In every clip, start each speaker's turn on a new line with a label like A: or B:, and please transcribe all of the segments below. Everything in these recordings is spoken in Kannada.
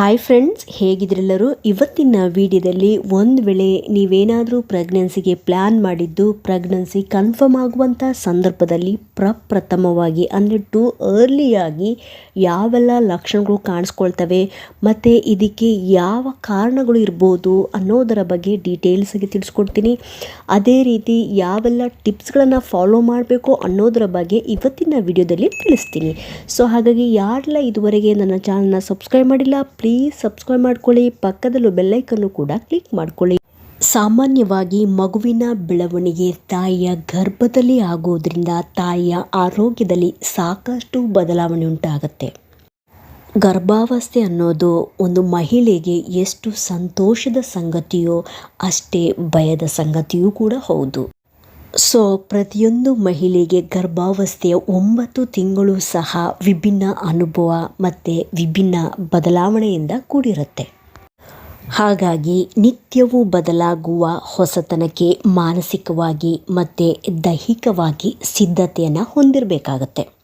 A: ಹಾಯ್ ಫ್ರೆಂಡ್ಸ್ ಹೇಗಿದ್ರೆಲ್ಲರೂ ಇವತ್ತಿನ ವಿಡಿಯೋದಲ್ಲಿ ಒಂದು ವೇಳೆ ನೀವೇನಾದರೂ ಪ್ರೆಗ್ನೆನ್ಸಿಗೆ ಪ್ಲ್ಯಾನ್ ಮಾಡಿದ್ದು ಪ್ರೆಗ್ನೆನ್ಸಿ ಕನ್ಫರ್ಮ್ ಆಗುವಂಥ ಸಂದರ್ಭದಲ್ಲಿ ಪ್ರಪ್ರಥಮವಾಗಿ ಅಂದರೆ ಟು ಅರ್ಲಿಯಾಗಿ ಯಾವೆಲ್ಲ ಲಕ್ಷಣಗಳು ಕಾಣಿಸ್ಕೊಳ್ತವೆ ಮತ್ತು ಇದಕ್ಕೆ ಯಾವ ಕಾರಣಗಳು ಇರ್ಬೋದು ಅನ್ನೋದರ ಬಗ್ಗೆ ಡೀಟೇಲ್ಸಾಗಿ ತಿಳಿಸ್ಕೊಡ್ತೀನಿ. ಅದೇ ರೀತಿ ಯಾವೆಲ್ಲ ಟಿಪ್ಸ್ಗಳನ್ನು ಫಾಲೋ ಮಾಡಬೇಕು ಅನ್ನೋದರ ಬಗ್ಗೆ ಇವತ್ತಿನ ವಿಡಿಯೋದಲ್ಲಿ ತಿಳಿಸ್ತೀನಿ. ಸೊ ಹಾಗಾಗಿ ಯಾರೆಲ್ಲ ಇದುವರೆಗೆ ನನ್ನ ಚಾನಲ್ನ ಸಬ್ಸ್ಕ್ರೈಬ್ ಮಾಡಿಲ್ಲ ಪ್ಲೀಸ್ ಸಬ್ಸ್ಕ್ರೈಬ್ ಮಾಡ್ಕೊಳ್ಳಿ, ಪಕ್ಕದಲ್ಲೂ ಬೆಲ್ಲೈಕನ್ನು ಕೂಡ ಕ್ಲಿಕ್ ಮಾಡ್ಕೊಳ್ಳಿ. ಸಾಮಾನ್ಯವಾಗಿ ಮಗುವಿನ ಬೆಳವಣಿಗೆ ತಾಯಿಯ ಗರ್ಭದಲ್ಲಿ ಆಗೋದ್ರಿಂದ ತಾಯಿಯ ಆರೋಗ್ಯದಲ್ಲಿ ಸಾಕಷ್ಟು ಬದಲಾವಣೆ ಉಂಟಾಗುತ್ತೆ. ಗರ್ಭಾವಸ್ಥೆ ಅನ್ನೋದು ಒಂದು ಮಹಿಳೆಗೆ ಎಷ್ಟು ಸಂತೋಷದ ಸಂಗತಿಯೋ ಅಷ್ಟೇ ಭಯದ ಸಂಗತಿಯೂ ಕೂಡ ಹೌದು. ಸೊ ಪ್ರತಿಯೊಂದು ಮಹಿಳೆಗೆ ಗರ್ಭಾವಸ್ಥೆಯ ಒಂಬತ್ತು ತಿಂಗಳು ಸಹ ವಿಭಿನ್ನ ಅನುಭವ ಮತ್ತು ವಿಭಿನ್ನ ಬದಲಾವಣೆಯಿಂದ ಕೂಡಿರುತ್ತೆ. ಹಾಗಾಗಿ ನಿತ್ಯವೂ ಬದಲಾಗುವ ಹೊಸತನಕ್ಕೆ ಮಾನಸಿಕವಾಗಿ ಮತ್ತು ದೈಹಿಕವಾಗಿ ಸಿದ್ಧತೆಯನ್ನು ಹೊಂದಿರಬೇಕಾಗತ್ತೆ.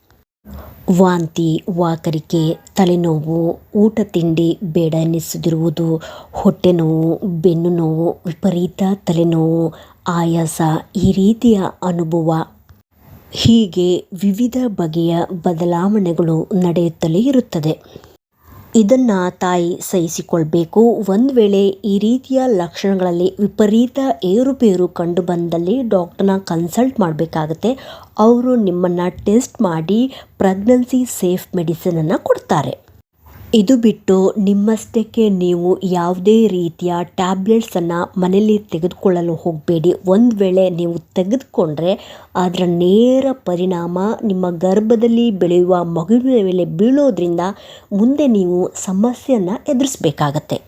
A: ವಾಂತಿ, ವಾಕರಿಕೆ, ತಲೆನೋವು, ಊಟ ತಿಂಡಿ ಬೇಡ ಎನ್ನಿಸದಿರುವುದು, ಹೊಟ್ಟೆ ನೋವು, ಬೆನ್ನು ನೋವು, ವಿಪರೀತ ತಲೆನೋವು, ಆಯಾಸ ಈ ರೀತಿಯ ಅನುಭವ. ಹೀಗೆ ವಿವಿಧ ಬಗೆಯ ಬದಲಾವಣೆಗಳು ನಡೆಯುತ್ತಲೇ ಇರುತ್ತದೆ. ಇದನ್ನು ತಾಯಿ ಸಹಿಸಿಕೊಳ್ಬೇಕು. ಒಂದು ವೇಳೆ ಈ ರೀತಿಯ ಲಕ್ಷಣಗಳಲ್ಲಿ ವಿಪರೀತ ಏರುಪೇರು ಕಂಡು ಬಂದಲ್ಲಿ ಡಾಕ್ಟರ್ನ ಕನ್ಸಲ್ಟ್ ಮಾಡಬೇಕಾಗತ್ತೆ. ಅವರು ನಿಮ್ಮನ್ನು ಟೆಸ್ಟ್ ಮಾಡಿ ಪ್ರೆಗ್ನೆನ್ಸಿ ಸೇಫ್ ಮೆಡಿಸಿನನ್ನು ಕೊಡ್ತಾರೆ. ಇದು ಬಿಟ್ಟು ನಿಮ್ಮಷ್ಟಕ್ಕೆ ನೀವು ಯಾವುದೇ ರೀತಿಯ ಟ್ಯಾಬ್ಲೆಟ್ಸನ್ನು ಮನೆಯಲ್ಲಿ ತೆಗೆದುಕೊಳ್ಳಲು ಹೋಗಬೇಡಿ. ಒಂದು ವೇಳೆ ನೀವು ತೆಗೆದುಕೊಂಡ್ರೆ ಅದರ ನೇರ ಪರಿಣಾಮ ನಿಮ್ಮ ಗರ್ಭದಲ್ಲಿ ಬೆಳೆಯುವ ಮಗುವಿನ ಮೇಲೆ ಬೀಳೋದ್ರಿಂದ ಮುಂದೆ ನೀವು ಸಮಸ್ಯೆಯನ್ನು ಎದುರಿಸಬೇಕಾಗತ್ತೆ.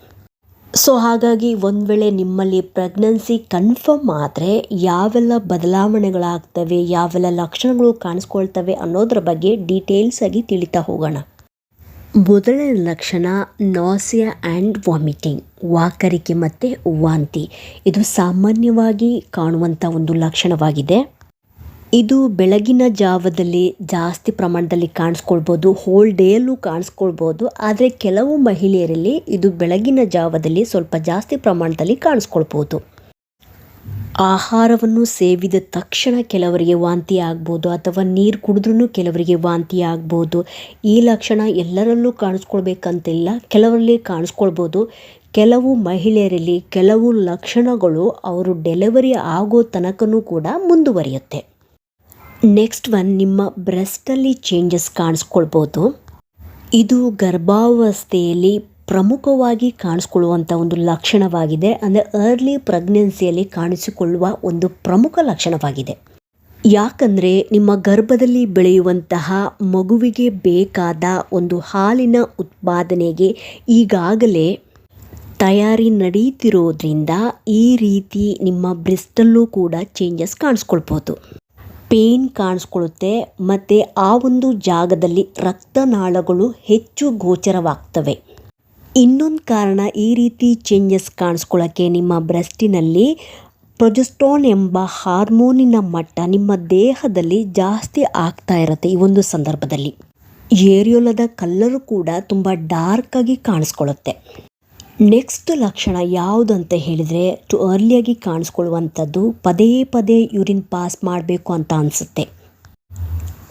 A: ಸೊ ಹಾಗಾಗಿ ಒಂದು ವೇಳೆ ನಿಮ್ಮಲ್ಲಿ ಪ್ರೆಗ್ನೆನ್ಸಿ ಕನ್ಫರ್ಮ್ ಆದರೆ ಯಾವೆಲ್ಲ ಬದಲಾವಣೆಗಳಾಗ್ತವೆ, ಯಾವೆಲ್ಲ ಲಕ್ಷಣಗಳು ಕಾಣಿಸ್ಕೊಳ್ತವೆ ಅನ್ನೋದ್ರ ಬಗ್ಗೆ ಡೀಟೇಲ್ಸಾಗಿ ತಿಳಿತಾ ಹೋಗೋಣ. ಮೊದಲನೇ ಲಕ್ಷಣ ನಾಸಿಯಾ ಆ್ಯಂಡ್ ವಾಮಿಟಿಂಗ್ ವಾಕರಿಕೆ ಮತ್ತು ವಾಂತಿ. ಇದು ಸಾಮಾನ್ಯವಾಗಿ ಕಾಣುವಂಥ ಒಂದು ಲಕ್ಷಣವಾಗಿದೆ. ಇದು ಬೆಳಗಿನ ಜಾವದಲ್ಲಿ ಜಾಸ್ತಿ ಪ್ರಮಾಣದಲ್ಲಿ ಕಾಣಿಸ್ಕೊಳ್ಬೋದು ಹೋಲ್ ಡೇಯಲ್ಲೂ ಕಾಣಿಸ್ಕೊಳ್ಬೋದು, ಆದರೆ ಕೆಲವು ಮಹಿಳೆಯರಲ್ಲಿ ಇದು ಬೆಳಗಿನ ಜಾವದಲ್ಲಿ ಸ್ವಲ್ಪ ಜಾಸ್ತಿ ಪ್ರಮಾಣದಲ್ಲಿ ಕಾಣಿಸ್ಕೊಳ್ಬೋದು. ಆಹಾರವನ್ನು ಸೇವಿದ ತಕ್ಷಣ ಕೆಲವರಿಗೆ ವಾಂತಿ ಆಗ್ಬೋದು ಅಥವಾ ನೀರು ಕುಡಿದ್ರೂ ಕೆಲವರಿಗೆ ವಾಂತಿ ಆಗ್ಬೋದು. ಈ ಲಕ್ಷಣ ಎಲ್ಲರಲ್ಲೂ ಕಾಣಿಸ್ಕೊಳ್ಬೇಕಂತಿಲ್ಲ, ಕೆಲವರಲ್ಲಿ ಕಾಣಿಸ್ಕೊಳ್ಬೋದು. ಕೆಲವು ಮಹಿಳೆಯರಲ್ಲಿ ಕೆಲವು ಲಕ್ಷಣಗಳು ಅವರು ಡೆಲಿವರಿ ಆಗೋ ತನಕನೂ ಕೂಡ ಮುಂದುವರಿಯುತ್ತೆ. ನೆಕ್ಸ್ಟ್ ಒನ್, ನಿಮ್ಮ ಬ್ರೆಸ್ಟಲ್ಲಿ ಚೇಂಜಸ್ ಕಾಣಿಸ್ಕೊಳ್ಬೋದು. ಇದು ಗರ್ಭಾವಸ್ಥೆಯಲ್ಲಿ ಪ್ರಮುಖವಾಗಿ ಕಾಣಿಸ್ಕೊಳ್ಳುವಂಥ ಒಂದು ಲಕ್ಷಣವಾಗಿದೆ. ಅಂದರೆ ಅರ್ಲಿ ಪ್ರೆಗ್ನೆನ್ಸಿಯಲ್ಲಿ ಕಾಣಿಸಿಕೊಳ್ಳುವ ಒಂದು ಪ್ರಮುಖ ಲಕ್ಷಣವಾಗಿದೆ. ಯಾಕಂದರೆ ನಿಮ್ಮ ಗರ್ಭದಲ್ಲಿ ಬೆಳೆಯುವಂತಹ ಮಗುವಿಗೆ ಬೇಕಾದ ಒಂದು ಹಾಲಿನ ಉತ್ಪಾದನೆಗೆ ಈಗಾಗಲೇ ತಯಾರಿ ನಡೀತಿರೋದ್ರಿಂದ ಈ ರೀತಿ ನಿಮ್ಮ ಬ್ರೆಸ್ಟಲ್ಲೂ ಕೂಡ ಚೇಂಜಸ್ ಕಾಣಿಸ್ಕೊಳ್ಬೋದು ಪೇನ್ ಕಾಣಿಸ್ಕೊಳ್ಳುತ್ತೆ, ಮತ್ತು ಆ ಒಂದು ಜಾಗದಲ್ಲಿ ರಕ್ತನಾಳಗಳು ಹೆಚ್ಚು ಗೋಚರವಾಗ್ತವೆ. ಇನ್ನೊಂದು ಕಾರಣ ಈ ರೀತಿ ಚೇಂಜಸ್ ಕಾಣಿಸ್ಕೊಳ್ಳೋಕ್ಕೆ ನಿಮ್ಮ ಬ್ರೆಸ್ಟಿನಲ್ಲಿ ಪ್ರೊಜೆಸ್ಟ್ರಾನ್ ಎಂಬ ಹಾರ್ಮೋನಿನ ಮಟ್ಟ ನಿಮ್ಮ ದೇಹದಲ್ಲಿ ಜಾಸ್ತಿ ಆಗ್ತಾ ಇರುತ್ತೆ ಈ ಒಂದು ಸಂದರ್ಭದಲ್ಲಿ. ಏರಿಯೋಲದ ಕಲ್ಲರು ಕೂಡ ತುಂಬ ಡಾರ್ಕಾಗಿ ಕಾಣಿಸ್ಕೊಳ್ಳುತ್ತೆ ನೆಕ್ಸ್ಟ್ ಲಕ್ಷಣ ಯಾವುದಂತ ಹೇಳಿದರೆ ಟು ಅರ್ಲಿಯಾಗಿ ಕಾಣಿಸ್ಕೊಳ್ಳುವಂಥದ್ದು ಪದೇ ಪದೇ ಯೂರಿನ್ ಪಾಸ್ ಮಾಡಬೇಕು ಅಂತ ಅನಿಸುತ್ತೆ.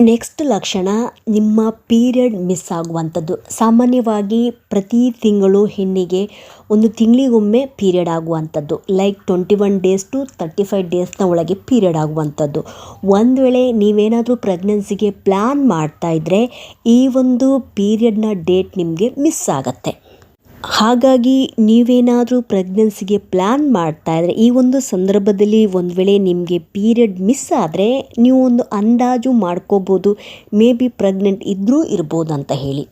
A: ನೆಕ್ಸ್ಟ್ ಲಕ್ಷಣ, ನಿಮ್ಮ ಪೀರಿಯಡ್ ಮಿಸ್ ಆಗುವಂಥದ್ದು. ಸಾಮಾನ್ಯವಾಗಿ ಪ್ರತಿ ತಿಂಗಳು ಹೆಣ್ಣಿಗೆ ಒಂದು ತಿಂಗಳಿಗೊಮ್ಮೆ ಪೀರಿಯಡ್ ಆಗುವಂಥದ್ದು. Like twenty one days to thirty five ಡೇಸ್ನ ಒಳಗೆ ಪೀರಿಯಡ್ ಆಗುವಂಥದ್ದು. ಒಂದು ವೇಳೆ ನೀವೇನಾದರೂ ಪ್ರೆಗ್ನೆನ್ಸಿಗೆ ಪ್ಲ್ಯಾನ್ ಮಾಡ್ತಾ ಇದ್ದರೆ ಈ ಒಂದು ಪೀರಿಯಡ್ನ ಡೇಟ್ ನಿಮಗೆ ಮಿಸ್ ಆಗುತ್ತೆ. ಹಾಗಾಗಿ ನೀವೇನಾದರೂ ಪ್ರೆಗ್ನೆನ್ಸಿಗೆ ಪ್ಲ್ಯಾನ್ ಮಾಡ್ತಾ ಇದ್ದರೆ ಈ ಒಂದು ಸಂದರ್ಭದಲ್ಲಿ ಒಂದು ವೇಳೆ ನಿಮಗೆ ಪೀರಿಯಡ್ ಮಿಸ್ ಆದರೆ ನೀವು ಒಂದು ಅಂದಾಜು ಮಾಡ್ಕೋಬೋದು. ಮೇ ಬಿ ಪ್ರೆಗ್ನೆಂಟ್ ಇದ್ದರೂ ಇರ್ಬೋದು ಅಂತ ಹೇಳಿ.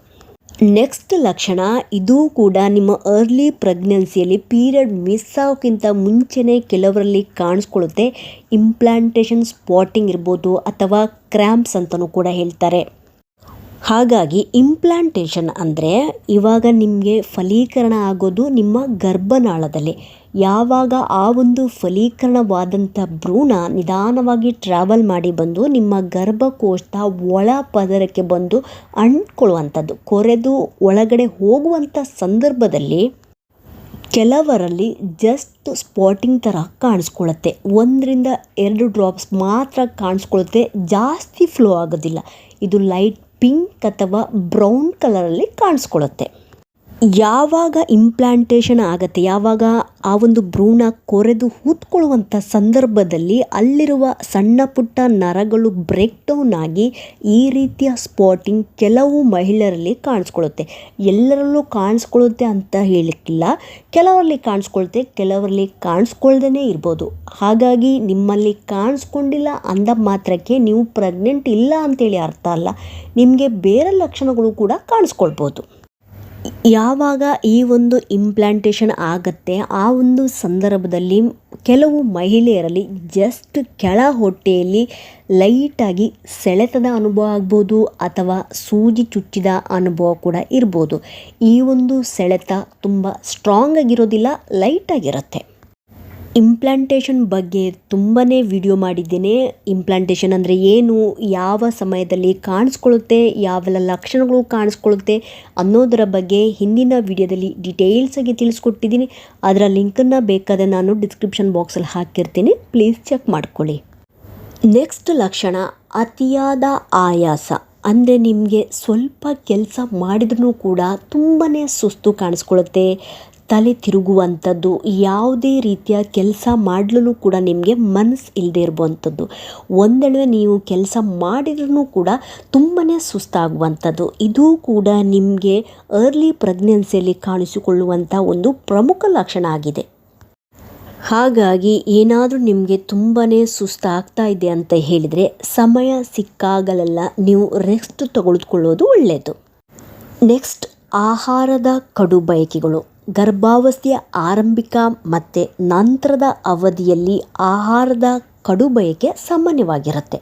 A: ನೆಕ್ಸ್ಟ್ ಲಕ್ಷಣ, ಇದು ಕೂಡ ನಿಮ್ಮ ಅರ್ಲಿ ಪ್ರೆಗ್ನೆನ್ಸಿಯಲ್ಲಿ ಪೀರಿಯಡ್ ಮಿಸ್ ಆಗೋಕ್ಕಿಂತ ಮುಂಚೆನೇ ಕೆಲವರಲ್ಲಿ ಕಾಣಿಸ್ಕೊಳ್ಳುತ್ತೆ. ಇಂಪ್ಲಾಂಟೇಷನ್ ಸ್ಪಾಟಿಂಗ್ ಇರ್ಬೋದು ಅಥವಾ ಕ್ರ್ಯಾಂಪ್ಸ್ ಅಂತಲೂ ಕೂಡ ಹೇಳ್ತಾರೆ. ಹಾಗಾಗಿ ಇಂಪ್ಲಾಂಟೇಷನ್ ಅಂದರೆ ಇವಾಗ ನಿಮಗೆ ಫಲೀಕರಣ ಆಗೋದು ನಿಮ್ಮ ಗರ್ಭನಾಳದಲ್ಲಿ. ಯಾವಾಗ ಆ ಒಂದು ಫಲೀಕರಣವಾದಂಥ ಭ್ರೂಣ ನಿಧಾನವಾಗಿ ಟ್ರಾವೆಲ್ ಮಾಡಿ ಬಂದು ನಿಮ್ಮ ಗರ್ಭಕೋಶದ ಒಳ ಪದರಕ್ಕೆ ಬಂದು ಅಂಟ್ಕೊಳ್ಳುವಂಥದ್ದು, ಕೊರೆದು ಒಳಗಡೆ ಹೋಗುವಂಥ ಸಂದರ್ಭದಲ್ಲಿ ಕೆಲವರಲ್ಲಿ ಜಸ್ಟ್ ಸ್ಪಾಟಿಂಗ್ ಥರ ಕಾಣಿಸ್ಕೊಳ್ಳುತ್ತೆ. ಒಂದರಿಂದ ಎರಡು ಡ್ರಾಪ್ಸ್ ಮಾತ್ರ ಕಾಣಿಸ್ಕೊಳ್ಳುತ್ತೆ, ಜಾಸ್ತಿ ಫ್ಲೋ ಆಗೋದಿಲ್ಲ. ಇದು ಲೈಟ್ ಪಿಂಕ್ ಅಥವಾ ಬ್ರೌನ್ ಕಲರಲ್ಲಿ ಕಾಣಿಸ್ಕೊಳ್ಳುತ್ತೆ. ಯಾವಾಗ ಇಂಪ್ಲಾಂಟೇಷನ್ ಆಗುತ್ತೆ, ಯಾವಾಗ ಆ ಒಂದು ಭ್ರೂಣ ಕೊರೆದು ಹೂತ್ಕೊಳ್ಳುವಂಥ ಸಂದರ್ಭದಲ್ಲಿ ಅಲ್ಲಿರುವ ಸಣ್ಣ ಪುಟ್ಟ ನರಗಳು ಬ್ರೇಕ್ ಡೌನ್ ಆಗಿ ಈ ರೀತಿಯ ಸ್ಪಾಟಿಂಗ್ ಕೆಲವು ಮಹಿಳೆಯರಲ್ಲಿ ಕಾಣಿಸ್ಕೊಳ್ಳುತ್ತೆ. ಎಲ್ಲರಲ್ಲೂ ಕಾಣಿಸ್ಕೊಳ್ಳುತ್ತೆ ಅಂತ ಹೇಳಿಕ್ಕಿಲ್ಲ ಕೆಲವರಲ್ಲಿ ಕಾಣಿಸ್ಕೊಳ್ತೆ ಕೆಲವರಲ್ಲಿ ಕಾಣಿಸ್ಕೊಳ್ದೇ ಇರ್ಬೋದು. ಹಾಗಾಗಿ ನಿಮ್ಮಲ್ಲಿ ಕಾಣಿಸ್ಕೊಂಡಿಲ್ಲ ಅಂದ ಮಾತ್ರಕ್ಕೆ ನೀವು ಪ್ರೆಗ್ನೆಂಟ್ ಇಲ್ಲ ಅಂತೇಳಿ ಅರ್ಥ ಅಲ್ಲ. ನಿಮಗೆ ಬೇರೆ ಲಕ್ಷಣಗಳು ಕೂಡ ಕಾಣಿಸ್ಕೊಳ್ಬೋದು. ಯಾವಾಗ ಈ ಒಂದು ಇಂಪ್ಲಾಂಟೇಷನ್ ಆಗತ್ತೆ, ಆ ಒಂದು ಸಂದರ್ಭದಲ್ಲಿ ಕೆಲವು ಮಹಿಳೆಯರಲ್ಲಿ ಜಸ್ಟ್ ಕೆಳ ಹೊಟ್ಟೆಯಲ್ಲಿ ಲೈಟಾಗಿ ಸೆಳೆತದ ಅನುಭವ ಆಗ್ಬೋದು ಅಥವಾ ಸೂಜಿ ಚುಚ್ಚಿದ ಅನುಭವ ಕೂಡ ಇರ್ಬೋದು. ಈ ಒಂದು ಸೆಳೆತ ತುಂಬ ಸ್ಟ್ರಾಂಗ್ ಆಗಿರೋದಿಲ್ಲ ಲೈಟಾಗಿರುತ್ತೆ ಇಂಪ್ಲಾಂಟೇಷನ್ ಬಗ್ಗೆ ತುಂಬಾ ವಿಡಿಯೋ ಮಾಡಿದ್ದೇನೆ. ಇಂಪ್ಲಾಂಟೇಷನ್ ಅಂದರೆ ಏನು, ಯಾವ ಸಮಯದಲ್ಲಿ ಕಾಣಿಸ್ಕೊಳ್ಳುತ್ತೆ, ಯಾವೆಲ್ಲ ಲಕ್ಷಣಗಳು ಕಾಣಿಸ್ಕೊಳ್ಳುತ್ತೆ ಅನ್ನೋದರ ಬಗ್ಗೆ ಹಿಂದಿನ ವಿಡಿಯೋದಲ್ಲಿ ಡೀಟೇಲ್ಸಾಗಿ ತಿಳಿಸ್ಕೊಟ್ಟಿದ್ದೀನಿ. ಅದರ ಲಿಂಕನ್ನು ಬೇಕಾದರೆ ನಾನು ಡಿಸ್ಕ್ರಿಪ್ಷನ್ ಬಾಕ್ಸಲ್ಲಿ ಹಾಕಿರ್ತೀನಿ. ಪ್ಲೀಸ್ ಚೆಕ್ ಮಾಡ್ಕೊಳ್ಳಿ. ನೆಕ್ಸ್ಟ್ ಲಕ್ಷಣ, ಅತಿಯಾದ ಆಯಾಸ. ಅಂದರೆ ನಿಮಗೆ ಸ್ವಲ್ಪ ಕೆಲಸ ಮಾಡಿದ್ರೂ ಕೂಡ ತುಂಬಾ ಸುಸ್ತು ಕಾಣಿಸ್ಕೊಳ್ಳುತ್ತೆ. ತಲೆ ತಿರುಗುವಂಥದ್ದು, ಯಾವುದೇ ರೀತಿಯ ಕೆಲಸ ಮಾಡಲೂ ಕೂಡ ನಿಮಗೆ ಮನಸ್ಸು ಇಲ್ಲದೆ ಇರುವಂಥದ್ದು ಒಂದೆಳೆ ನೀವು ಕೆಲಸ ಮಾಡಿದ್ರೂ ಕೂಡ ತುಂಬಾ ಸುಸ್ತಾಗುವಂಥದ್ದು. ಇದು ಕೂಡ ನಿಮಗೆ ಅರ್ಲಿ ಪ್ರೆಗ್ನೆನ್ಸಿಯಲ್ಲಿ ಕಾಣಿಸಿಕೊಳ್ಳುವಂಥ ಒಂದು ಪ್ರಮುಖ ಲಕ್ಷಣ ಆಗಿದೆ. ಹಾಗಾಗಿ ಏನಾದರೂ ನಿಮಗೆ ತುಂಬಾ ಸುಸ್ತಾಗ್ತಾ ಇದೆ ಅಂತ ಹೇಳಿದರೆ ಸಮಯ ಸಿಕ್ಕಾಗಲೆಲ್ಲ ನೀವು ರೆಸ್ಟ್ ತೆಗೆದುಕೊಳ್ಳೋದು ಒಳ್ಳೆಯದು ನೆಕ್ಸ್ಟ್ ಆಹಾರದ ಕಡು ಬಯಕೆಗಳು. ಗರ್ಭಾವಸ್ಥೆಯ ಆರಂಭಿಕ ಮತ್ತು ನಂತರದ ಅವಧಿಯಲ್ಲಿ ಆಹಾರದ ಕಡು ಬಯಕೆ ಸಾಮಾನ್ಯವಾಗಿರುತ್ತೆ.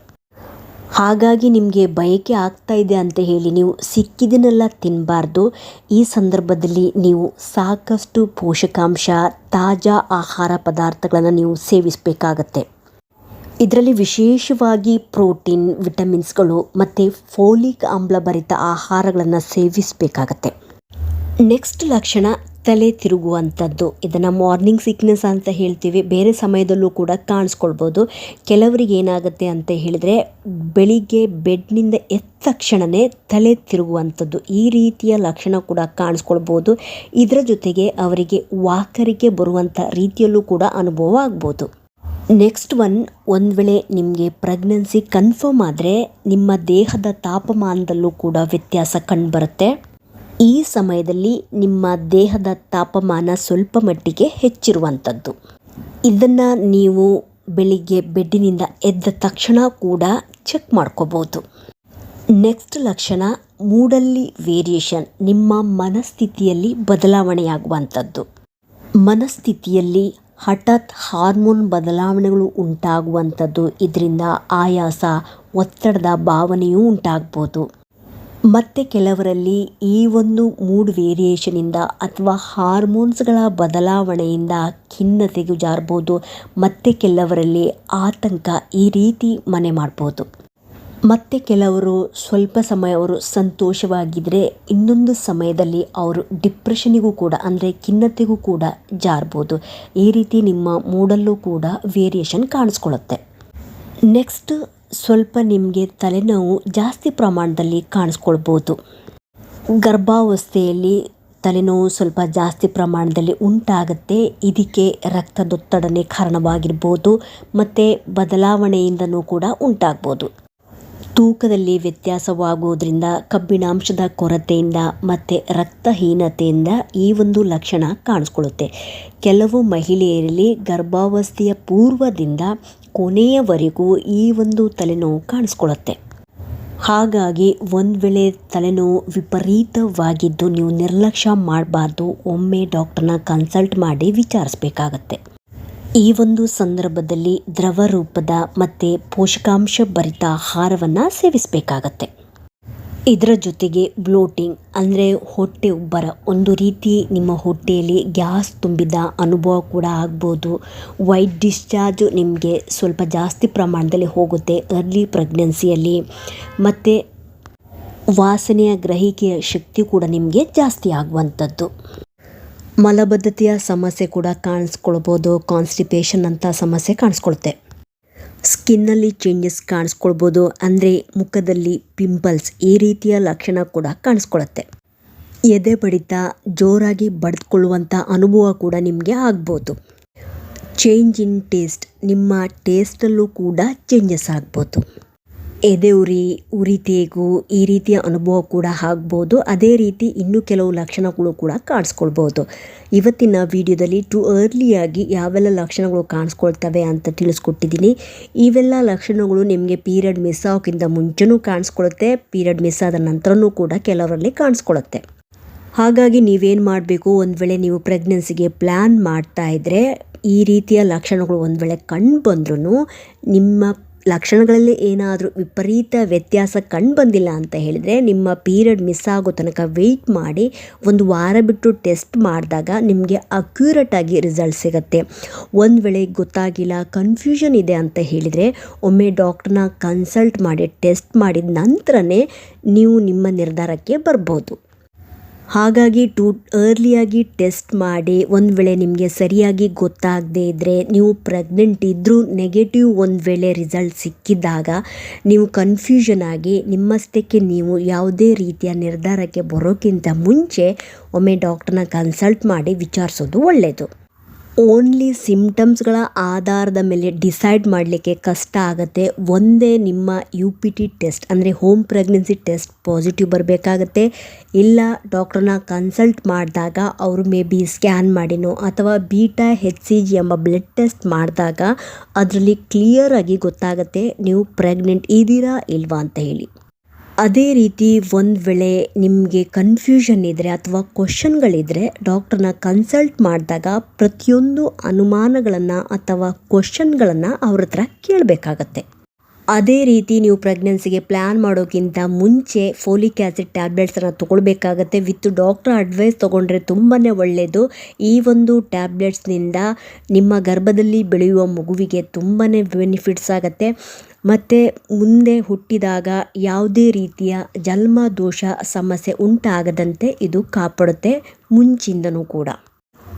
A: ಹಾಗಾಗಿ ನಿಮಗೆ ಬಯಕೆ ಆಗ್ತಾ ಇದೆ ಅಂತ ಹೇಳಿ ನೀವು ಸಿಕ್ಕಿದನ್ನೆಲ್ಲ ತಿನ್ನಬಾರ್ದು ಈ ಸಂದರ್ಭದಲ್ಲಿ ನೀವು ಸಾಕಷ್ಟು ಪೋಷಕಾಂಶ, ತಾಜಾ ಆಹಾರ ಪದಾರ್ಥಗಳನ್ನು ನೀವು ಸೇವಿಸಬೇಕಾಗತ್ತೆ. ಇದರಲ್ಲಿ ವಿಶೇಷವಾಗಿ ಪ್ರೋಟೀನ್, ವಿಟಮಿನ್ಸ್ಗಳು ಮತ್ತು ಫೋಲಿಕ್ ಆಮ್ಲ ಭರಿತ ಆಹಾರಗಳನ್ನು ಸೇವಿಸಬೇಕಾಗತ್ತೆ. ನೆಕ್ಸ್ಟ್ ಲಕ್ಷಣ ತಲೆ ತಿರುಗುವಂಥದ್ದು. ಇದನ್ನು ಮಾರ್ನಿಂಗ್ ಸಿಕ್ನೆಸ್ ಅಂತ ಹೇಳ್ತೀವಿ. ಬೇರೆ ಸಮಯದಲ್ಲೂ ಕೂಡ ಕಾಣಿಸ್ಕೊಳ್ಬೋದು. ಕೆಲವರಿಗೆ ಏನಾಗುತ್ತೆ ಅಂತ ಹೇಳಿದರೆ, ಬೆಳಿಗ್ಗೆ ಬೆಡ್ನಿಂದ ಎತ್ತ ತಕ್ಷಣವೇ ತಲೆ ತಿರುಗುವಂಥದ್ದು. ಈ ರೀತಿಯ ಲಕ್ಷಣ ಕೂಡ ಕಾಣಿಸ್ಕೊಳ್ಬೋದು. ಇದರ ಜೊತೆಗೆ ಅವರಿಗೆ ವಾಕರಿಕೆ ಬರುವಂಥ ರೀತಿಯಲ್ಲೂ ಕೂಡ ಅನುಭವ ಆಗ್ಬೋದು. ನೆಕ್ಸ್ಟ್ ಒನ್ ಒಂದು ವೇಳೆ ನಿಮಗೆ ಪ್ರೆಗ್ನೆನ್ಸಿ ಕನ್ಫರ್ಮ್ ಆದರೆ ನಿಮ್ಮ ದೇಹದ ತಾಪಮಾನದಲ್ಲೂ ಕೂಡ ವ್ಯತ್ಯಾಸ ಕಂಡುಬರುತ್ತೆ. ಈ ಸಮಯದಲ್ಲಿ ನಿಮ್ಮ ದೇಹದ ತಾಪಮಾನ ಸ್ವಲ್ಪ ಮಟ್ಟಿಗೆ ಹೆಚ್ಚಿರುವಂಥದ್ದು. ಇದನ್ನು ನೀವು ಬೆಳಿಗ್ಗೆ ಬೆಡ್ಡಿನಿಂದ ಎದ್ದ ತಕ್ಷಣ ಕೂಡ ಚೆಕ್ ಮಾಡ್ಕೋಬೋದು. ನೆಕ್ಸ್ಟ್ ಲಕ್ಷಣ, ಮೂಡಲ್ಲಿ ವೇರಿಯೇಷನ್ ನಿಮ್ಮ ಮನಸ್ಥಿತಿಯಲ್ಲಿ ಬದಲಾವಣೆಯಾಗುವಂಥದ್ದು. ಮನಸ್ಥಿತಿಯಲ್ಲಿ ಹಠಾತ್ ಹಾರ್ಮೋನ್ ಬದಲಾವಣೆಗಳು ಉಂಟಾಗುವಂಥದ್ದು, ಇದರಿಂದ ಆಯಾಸ, ಒತ್ತಡದ ಭಾವನೆಯೂ ಉಂಟಾಗ್ಬೋದು. ಮತ್ತು ಕೆಲವರಲ್ಲಿ ಈ ಒಂದು ಮೂಡ್ ವೇರಿಯೇಷನಿಂದ ಅಥವಾ ಹಾರ್ಮೋನ್ಸ್ಗಳ ಬದಲಾವಣೆಯಿಂದ ಖಿನ್ನತೆಗೂ ಜಾರ್ಬೋದು. ಮತ್ತು ಕೆಲವರಲ್ಲಿ ಆತಂಕ ಈ ರೀತಿ ಮನೆ ಮಾಡ್ಬೋದು. ಮತ್ತು ಕೆಲವರು ಸ್ವಲ್ಪ ಸಮಯ ಅವರು ಸಂತೋಷವಾಗಿದ್ದರೆ ಇನ್ನೊಂದು ಸಮಯದಲ್ಲಿ ಅವರು ಡಿಪ್ರೆಷನಿಗೂ ಕೂಡ ಅಂದರೆ ಖಿನ್ನತೆಗೂ ಕೂಡ ಜಾರ್ಬೋದು. ಈ ರೀತಿ ನಿಮ್ಮ ಮೂಡಲ್ಲೂ ಕೂಡ ವೇರಿಯೇಷನ್ ಕಾಣಿಸ್ಕೊಳ್ಳುತ್ತೆ. ನೆಕ್ಸ್ಟ್ ಸ್ವಲ್ಪ ನಿಮಗೆ ತಲೆನೋವು ಜಾಸ್ತಿ ಪ್ರಮಾಣದಲ್ಲಿ ಕಾಣಿಸ್ಕೊಳ್ಬೋದು. ಗರ್ಭಾವಸ್ಥೆಯಲ್ಲಿ ತಲೆನೋವು ಸ್ವಲ್ಪ ಜಾಸ್ತಿ ಪ್ರಮಾಣದಲ್ಲಿ ಉಂಟಾಗುತ್ತೆ. ಇದಕ್ಕೆ ರಕ್ತದೊತ್ತಡನೆ ಕಾರಣವಾಗಿರ್ಬೋದು. ಮತ್ತು ಬದಲಾವಣೆಯಿಂದನೂ ಕೂಡ ಉಂಟಾಗ್ಬೋದು. ತೂಕದಲ್ಲಿ ವ್ಯತ್ಯಾಸವಾಗುವುದರಿಂದ ಕಬ್ಬಿಣಾಂಶದ ಕೊರತೆಯಿಂದ ಮತ್ತು ರಕ್ತಹೀನತೆಯಿಂದ ಈ ಒಂದು ಲಕ್ಷಣ ಕಾಣಿಸ್ಕೊಳ್ಳುತ್ತೆ ಕೆಲವು ಮಹಿಳೆಯರಲ್ಲಿ ಗರ್ಭಾವಸ್ಥೆಯ ಪೂರ್ವದಿಂದ ಕೊನೆಯವರೆಗೂ ಈ ಒಂದು ತಲೆನೋವು ಕಾಣಿಸ್ಕೊಳ್ಳುತ್ತೆ. ಹಾಗಾಗಿ ಒಂದು ವೇಳೆ ತಲೆನೋವು ವಿಪರೀತವಾಗಿದ್ದು ನೀವು ನಿರ್ಲಕ್ಷ್ಯ ಮಾಡಬಾರ್ದು, ಒಮ್ಮೆ ಡಾಕ್ಟರ್ನ ಕನ್ಸಲ್ಟ್ ಮಾಡಿ ವಿಚಾರಿಸ್ಬೇಕಾಗತ್ತೆ. ಈ ಒಂದು ಸಂದರ್ಭದಲ್ಲಿ ದ್ರವ ರೂಪದ ಮತ್ತು ಪೋಷಕಾಂಶ ಭರಿತ ಆಹಾರವನ್ನು ಸೇವಿಸಬೇಕಾಗತ್ತೆ. ಇದರ ಜೊತೆಗೆ ಬ್ಲೋಟಿಂಗ್ ಅಂದರೆ ಹೊಟ್ಟೆ ಉಬ್ಬರ. ಒಂದು ರೀತಿ ನಿಮ್ಮ ಹೊಟ್ಟೆಯಲ್ಲಿ ಗ್ಯಾಸ್ ತುಂಬಿದ ಅನುಭವ ಕೂಡ ಆಗ್ಬೋದು. ವೈಟ್ ಡಿಸ್ಚಾರ್ಜ್ ನಿಮಗೆ ಸ್ವಲ್ಪ ಜಾಸ್ತಿ ಪ್ರಮಾಣದಲ್ಲಿ ಹೋಗುತ್ತೆ ಅರ್ಲಿ ಪ್ರೆಗ್ನೆನ್ಸಿಯಲ್ಲಿ. ಮತ್ತು ವಾಸನೆಯ ಗ್ರಹಿಕೆಯ ಶಕ್ತಿ ಕೂಡ ನಿಮಗೆ ಜಾಸ್ತಿ ಆಗುವಂಥದ್ದು. ಮಲಬದ್ಧತೆಯ ಸಮಸ್ಯೆ ಕೂಡ ಕಾಣಿಸ್ಕೊಳ್ಬೋದು, ಕಾನ್ಸ್ಟಿಪೇಷನ್ ಅಂತ ಸಮಸ್ಯೆ ಕಾಣಿಸ್ಕೊಳುತ್ತೆ. ಸ್ಕಿನ್ನಲ್ಲಿ ಚೇಂಜಸ್ ಕಾಣಿಸ್ಕೊಳ್ಬೋದು. ಅಂದರೆ ಮುಖದಲ್ಲಿ ಪಿಂಪಲ್ಸ್ ಈ ರೀತಿಯ ಲಕ್ಷಣ ಕೂಡ ಕಾಣಿಸ್ಕೊಳತ್ತೆ. ಎದೆ ಬಡಿತ, ಜೋರಾಗಿ ಬಡಿದುಕೊಳ್ಳುವಂಥ ಅನುಭವ ಕೂಡ ನಿಮಗೆ ಆಗ್ಬೋದು. ಚೇಂಜ್ ಇನ್ ಟೇಸ್ಟ್ ನಿಮ್ಮ ಟೇಸ್ಟಲ್ಲೂ ಕೂಡ ಚೇಂಜಸ್ ಆಗ್ಬೋದು. ಎದೆ ಉರಿ ಉರಿ ತೇಗು ಈ ರೀತಿಯ ಅನುಭವ ಕೂಡ ಆಗ್ಬೋದು. ಅದೇ ರೀತಿ ಇನ್ನೂ ಕೆಲವು ಲಕ್ಷಣಗಳು ಕೂಡ ಕಾಣಿಸ್ಕೊಳ್ಬೋದು. ಇವತ್ತಿನ ವಿಡಿಯೋದಲ್ಲಿ ಟು ಅರ್ಲಿಯಾಗಿ ಯಾವೆಲ್ಲ ಲಕ್ಷಣಗಳು ಕಾಣಿಸ್ಕೊಳ್ತವೆ ಅಂತ ತಿಳಿಸ್ಕೊಟ್ಟಿದ್ದೀನಿ. ಇವೆಲ್ಲ ಲಕ್ಷಣಗಳು ನಿಮಗೆ ಪೀರಿಯಡ್ ಮಿಸ್ ಆಗೋಕ್ಕಿಂತ ಮುಂಚೆನೂ ಕಾಣಿಸ್ಕೊಳುತ್ತೆ, ಪೀರಿಯಡ್ ಮಿಸ್ ಆದ ನಂತರನೂ ಕೂಡ ಕೆಲವರಲ್ಲಿ ಕಾಣಿಸ್ಕೊಳುತ್ತೆ. ಹಾಗಾಗಿ ನೀವೇನು ಮಾಡಬೇಕು, ಒಂದು ವೇಳೆ ನೀವು ಪ್ರೆಗ್ನೆನ್ಸಿಗೆ ಪ್ಲ್ಯಾನ್ ಮಾಡ್ತಾ ಇದ್ದರೆ ಈ ರೀತಿಯ ಲಕ್ಷಣಗಳು ಒಂದು ವೇಳೆ ಕಂಡು ಬಂದ್ರೂ ನಿಮ್ಮ ಲಕ್ಷಣಗಳಲ್ಲಿ ಏನಾದರೂ ವಿಪರೀತ ವ್ಯತ್ಯಾಸ ಕಂಡು ಬಂದಿಲ್ಲ ಅಂತ ಹೇಳಿದರೆ ನಿಮ್ಮ ಪೀರಿಯಡ್ ಮಿಸ್ ಆಗೋ ತನಕ ವೆಯ್ಟ್ ಮಾಡಿ ಒಂದು ವಾರ ಬಿಟ್ಟು ಟೆಸ್ಟ್ ಮಾಡಿದಾಗ ನಿಮಗೆ ಅಕ್ಯೂರೇಟಾಗಿ ರಿಸಲ್ಟ್ ಸಿಗುತ್ತೆ. ಒಂದು ವೇಳೆ ಗೊತ್ತಾಗಿಲ್ಲ, ಕನ್ಫ್ಯೂಷನ್ ಇದೆ ಅಂತ ಹೇಳಿದರೆ ಒಮ್ಮೆ ಡಾಕ್ಟ್ರನ್ನ ಕನ್ಸಲ್ಟ್ ಮಾಡಿ ಟೆಸ್ಟ್ ಮಾಡಿದ ನಂತರನೇ ನೀವು ನಿಮ್ಮ ನಿರ್ಧಾರಕ್ಕೆ ಬರ್ಬೋದು. ಹಾಗಾಗಿ ಟು ಅರ್ಲಿಯಾಗಿ ಟೆಸ್ಟ್ ಮಾಡಿ ಒಂದು ವೇಳೆ ನಿಮಗೆ ಸರಿಯಾಗಿ ಗೊತ್ತಾಗದೇ ಇದ್ದರೆ ನೀವು ಪ್ರೆಗ್ನೆಂಟ್ ಇದ್ದರೂ ನೆಗೆಟಿವ್ ಒಂದು ವೇಳೆ ರಿಸಲ್ಟ್ ಸಿಕ್ಕಿದ್ದಾಗ ನೀವು ಕನ್ಫ್ಯೂಷನ್ ಆಗಿ ನಿಮ್ಮಷ್ಟಕ್ಕೆ ನೀವು ಯಾವುದೇ ರೀತಿಯ ನಿರ್ಧಾರಕ್ಕೆ ಬರೋಕ್ಕಿಂತ ಮುಂಚೆ ಒಮ್ಮೆ ಡಾಕ್ಟ್ರನ್ನ ಕನ್ಸಲ್ಟ್ ಮಾಡಿ ವಿಚಾರಿಸೋದು ಒಳ್ಳೆಯದು ಓನ್ಲಿ ಸಿಮ್ಟಮ್ಸ್ಗಳ ಆಧಾರದ ಮೇಲೆ ಡಿಸೈಡ್ ಮಾಡಲಿಕ್ಕೆ ಕಷ್ಟ ಆಗುತ್ತೆ. ಒಂದೇ ನಿಮ್ಮ ಯು ಪಿ ಟಿ ಟೆಸ್ಟ್ ಅಂದರೆ ಹೋಮ್ ಪ್ರೆಗ್ನೆನ್ಸಿ ಟೆಸ್ಟ್ ಪಾಸಿಟಿವ್ ಬರಬೇಕಾಗತ್ತೆ. ಇಲ್ಲ ಡಾಕ್ಟ್ರನ್ನ ಕನ್ಸಲ್ಟ್ ಮಾಡಿದಾಗ ಅವರು ಮೇ ಬಿ ಸ್ಕ್ಯಾನ್ ಮಾಡಿನೋ ಅಥವಾ ಬೀಟಾ ಹೆಚ್ ಸಿ ಜಿ ಎಂಬ ಬ್ಲಡ್ ಟೆಸ್ಟ್ ಮಾಡಿದಾಗ ಅದರಲ್ಲಿ ಕ್ಲಿಯರಾಗಿ ಗೊತ್ತಾಗುತ್ತೆ, ನೀವು ಪ್ರೆಗ್ನೆಂಟ್ ಇದ್ದೀರಾ ಇಲ್ವಾ ಅಂತ ಹೇಳಿ. ಅದೇ ರೀತಿ ಒಂದು ವೇಳೆ ನಿಮಗೆ ಕನ್ಫ್ಯೂಷನ್ ಇದ್ದರೆ ಅಥವಾ ಕ್ವಶನ್ಗಳಿದ್ದರೆ ಡಾಕ್ಟ್ರನ್ನ ಕನ್ಸಲ್ಟ್ ಮಾಡಿದಾಗ ಪ್ರತಿಯೊಂದು ಅನುಮಾನಗಳನ್ನು ಅಥವಾ ಕ್ವಶನ್ಗಳನ್ನು ಅವ್ರ ಹತ್ರ ಕೇಳಬೇಕಾಗತ್ತೆ. ಅದೇ ರೀತಿ ನೀವು ಪ್ರೆಗ್ನೆನ್ಸಿಗೆ ಪ್ಲ್ಯಾನ್ ಮಾಡೋಕ್ಕಿಂತ ಮುಂಚೆ ಫೋಲಿಕ್ ಆ್ಯಸಿಡ್ ಟ್ಯಾಬ್ಲೆಟ್ಸನ್ನು ತೊಗೊಳ್ಬೇಕಾಗತ್ತೆ. ವಿತ್ ಡಾಕ್ಟ್ರ್ ಅಡ್ವೈಸ್ ತೊಗೊಂಡ್ರೆ ತುಂಬಾ ಒಳ್ಳೆಯದು ಈ ಒಂದು ಟ್ಯಾಬ್ಲೆಟ್ಸ್ನಿಂದ ನಿಮ್ಮ ಗರ್ಭದಲ್ಲಿ ಬೆಳೆಯುವ ಮಗುವಿಗೆ ತುಂಬಾ ಬೆನಿಫಿಟ್ಸ್ ಆಗುತ್ತೆ. ಮತ್ತು ಮುಂದೆ ಹುಟ್ಟಿದಾಗ ಯಾವುದೇ ರೀತಿಯ ಜನ್ಮ ದೋಷ ಸಮಸ್ಯೆ ಉಂಟಾಗದಂತೆ ಇದು ಕಾಪಾಡುತ್ತೆ ಮುಂಚಿಂದಲೂ ಕೂಡ.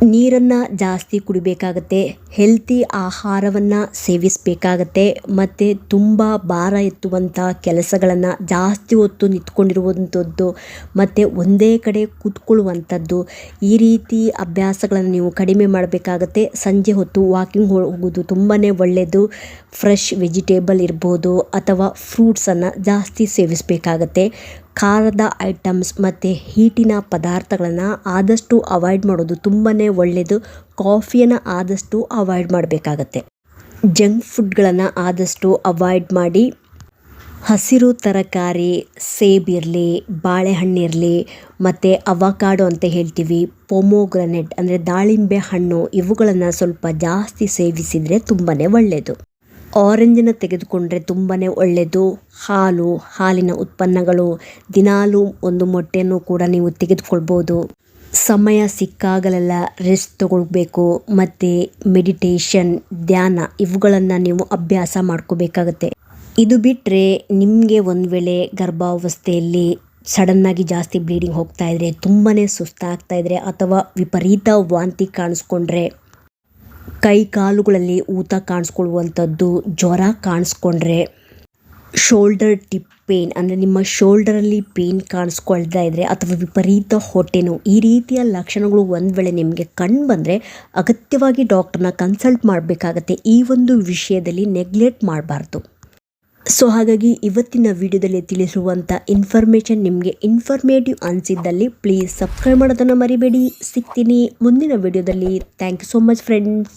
A: ನೀರನ್ನು ಜಾಸ್ತಿ ಕುಡಿಬೇಕಾಗತ್ತೆ ಹೆಲ್ತಿ ಆಹಾರವನ್ನು ಸೇವಿಸಬೇಕಾಗತ್ತೆ, ಮತ್ತು ತುಂಬ ಭಾರ ಎತ್ತುವಂಥ ಕೆಲಸಗಳನ್ನು ಜಾಸ್ತಿ ಹೊತ್ತು ನಿಂತ್ಕೊಂಡಿರುವಂಥದ್ದು, ಮತ್ತು ಒಂದೇ ಕಡೆ ಕೂತ್ಕೊಳ್ಳುವಂಥದ್ದು, ಈ ರೀತಿ ಅಭ್ಯಾಸಗಳನ್ನು ನೀವು ಕಡಿಮೆ ಮಾಡಬೇಕಾಗತ್ತೆ. ಸಂಜೆ ಹೊತ್ತು ವಾಕಿಂಗ್ ಹೋಗುವುದು ತುಂಬಾ ಒಳ್ಳೆಯದು ಫ್ರೆಶ್ ವೆಜಿಟೇಬಲ್ ಇರ್ಬೋದು ಅಥವಾ ಫ್ರೂಟ್ಸನ್ನು ಜಾಸ್ತಿ ಸೇವಿಸಬೇಕಾಗತ್ತೆ. ಖಾರದ ಐಟಮ್ಸ್ ಮತ್ತು ಹೀಟಿನ ಪದಾರ್ಥಗಳನ್ನು ಆದಷ್ಟು ಅವಾಯ್ಡ್ ಮಾಡೋದು ತುಂಬಾ ಒಳ್ಳೆಯದು ಕಾಫಿಯನ್ನು ಆದಷ್ಟು ಅವಾಯ್ಡ್ ಮಾಡಬೇಕಾಗತ್ತೆ. ಜಂಕ್ ಫುಡ್ಗಳನ್ನು ಆದಷ್ಟು ಅವಾಯ್ಡ್ ಮಾಡಿ. ಹಸಿರು ತರಕಾರಿ ಸೇಬಿರಲಿ ಬಾಳೆಹಣ್ಣಿರಲಿ ಮತ್ತು ಅವಕಾಡೋ ಅಂತ ಹೇಳ್ತೀವಿ ಪೊಮೋಗ್ರನೆಟ್ ಅಂದರೆ ದಾಳಿಂಬೆ ಹಣ್ಣು ಇವುಗಳನ್ನು ಸ್ವಲ್ಪ ಜಾಸ್ತಿ ಸೇವಿಸಿದರೆ ತುಂಬಾ ಒಳ್ಳೆಯದು ಆರೆಂಜನ್ನು ತೆಗೆದುಕೊಂಡರೆ ತುಂಬಾ ಒಳ್ಳೆಯದು ಹಾಲು, ಹಾಲಿನ ಉತ್ಪನ್ನಗಳು, ದಿನಾಲೂ ಒಂದು ಮೊಟ್ಟೆಯನ್ನು ಕೂಡ ನೀವು ತೆಗೆದುಕೊಳ್ಬೋದು. ಸಮಯ ಸಿಕ್ಕಾಗಲೆಲ್ಲ ರೆಸ್ಟ್ ತಗೊಳ್ಬೇಕು. ಮತ್ತು ಮೆಡಿಟೇಷನ್ ಧ್ಯಾನ ಇವುಗಳನ್ನು ನೀವು ಅಭ್ಯಾಸ ಮಾಡ್ಕೋಬೇಕಾಗತ್ತೆ. ಇದು ಬಿಟ್ಟರೆ ನಿಮಗೆ ಒಂದು ವೇಳೆ ಗರ್ಭಾವಸ್ಥೆಯಲ್ಲಿ ಸಡನ್ನಾಗಿ ಜಾಸ್ತಿ ಬ್ಲೀಡಿಂಗ್ ಹೋಗ್ತಾ ಇದ್ದರೆ ತುಂಬಾ ಸುಸ್ತಾಗ್ತಾ ಇದ್ದರೆ ಅಥವಾ ವಿಪರೀತ ವಾಂತಿ ಕಾಣಿಸ್ಕೊಂಡ್ರೆ ಕೈ ಕಾಲುಗಳಲ್ಲಿ ಊತ ಕಾಣಿಸ್ಕೊಳ್ಳುವಂಥದ್ದು, ಜ್ವರ ಕಾಣಿಸ್ಕೊಂಡ್ರೆ ಶೋಲ್ಡರ್ ಟಿಪ್ ಪೇನ್ ಅಂದರೆ ನಿಮ್ಮ ಶೋಲ್ಡರಲ್ಲಿ ಪೇನ್ ಕಾಣಿಸ್ಕೊಳ್ತಾ ಇದ್ದರೆ ಅಥವಾ ವಿಪರೀತ ಹೊಟ್ಟೆ ನೋವು ಈ ರೀತಿಯ ಲಕ್ಷಣಗಳು ಒಂದು ವೇಳೆ ನಿಮಗೆ ಕಂಡು ಬಂದರೆ ಅಗತ್ಯವಾಗಿ ಡಾಕ್ಟರ್ನ ಕನ್ಸಲ್ಟ್ ಮಾಡಬೇಕಾಗತ್ತೆ. ಈ ಒಂದು ವಿಷಯದಲ್ಲಿ ನೆಗ್ಲೆಕ್ಟ್ ಮಾಡಬಾರ್ದು. ಸೊ ಹಾಗಾಗಿ ಇವತ್ತಿನ ವಿಡಿಯೋದಲ್ಲಿ ತಿಳಿಸುವಂಥ ಇನ್ಫಾರ್ಮೇಷನ್ ನಿಮಗೆ ಇನ್ಫಾರ್ಮೇಟಿವ್ ಅನಿಸಿದ್ದಲ್ಲಿ ಪ್ಲೀಸ್ ಸಬ್ಸ್ಕ್ರೈಬ್ ಮಾಡೋದನ್ನು ಮರಿಬೇಡಿ. ಸಿಗ್ತೀನಿ ಮುಂದಿನ ವಿಡಿಯೋದಲ್ಲಿ. Thank you so much friends